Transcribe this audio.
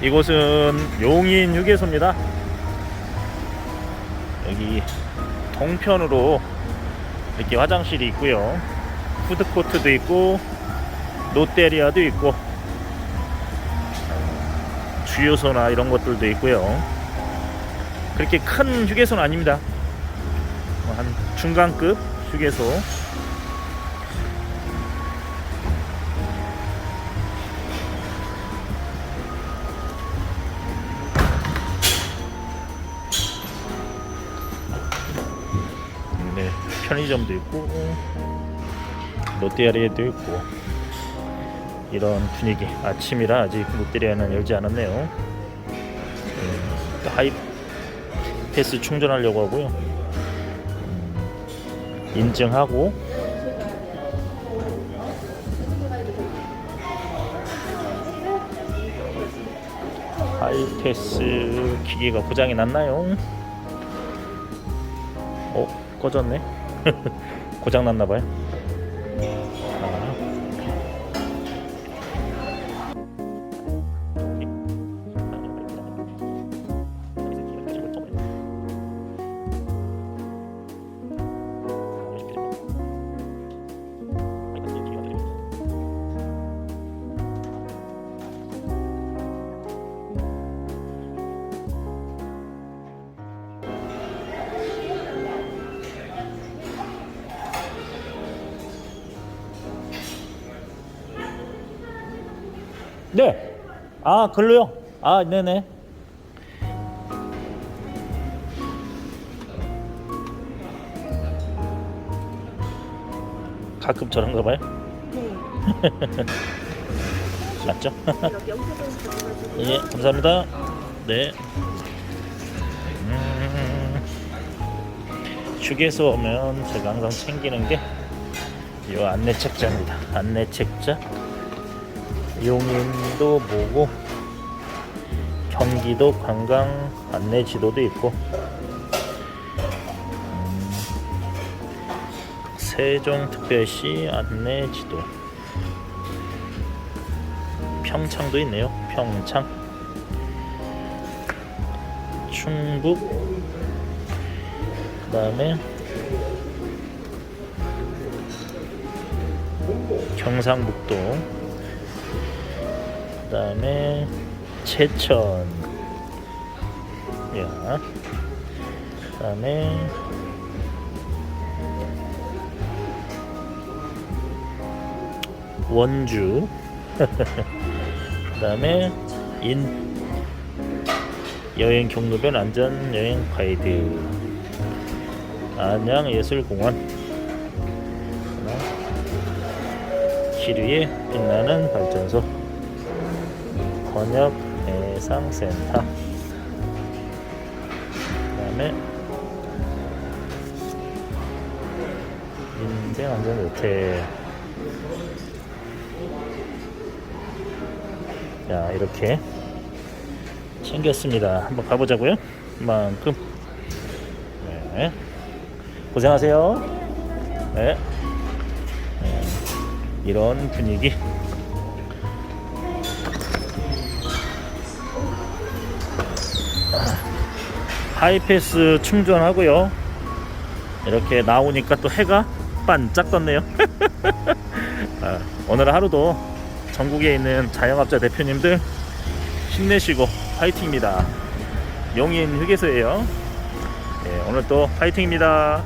이곳은 용인 휴게소입니다. 여기 동편으로 이렇게 화장실이 있고요. 푸드코트도 있고 롯데리아도 있고 주유소나 이런 것들도 있고요. 그렇게 큰 휴게소는 아닙니다. 뭐한 중간급 휴게소. 편의점도 있고 롯데리아도 있고 이런 분위기. 아침이라 아직 롯데리아는 열지 않았네요. 음, 또 하이 패스 충전하려고 하고요. 음, 인증하고 하이패스 기기가 고장이 났나요? 어 꺼졌네 고장 났나 봐요 네. 아, 글로요? 아, 네네. 가끔 저런가 봐요? 네. 맞죠? 예, 감사합니다. 네. 음, 휴게소 오면 제가 항상 챙기는 게 이 안내 책자입니다. 안내 책자. 용인도 보고 경기도 관광 안내 지도도 있고 음, 세종특별시 안내 지도. 평창도 있네요. 평창. 충북. 그 다음에 경상북도 그 다음에 제천. 야, 그 다음에 원주. 그 다음에 인 여행 경로변 안전 여행 가이드. 안양 예술공원. 기류에 빛나는 발전소 번역 해상센터 그 다음에 인생 안전 요태. 자 이렇게 챙겼습니다. 한번 가보자고요. 이만큼. 네. 고생하세요. 네. 네. 이런 분위기 하이패스 충전하고요. 이렇게 나오니까 또 해가 반짝 떴네요. 아, 오늘 하루도 전국에 있는 자영업자 대표님들 힘내시고 파이팅입니다. 용인 휴게소예요. 네, 오늘 또 파이팅입니다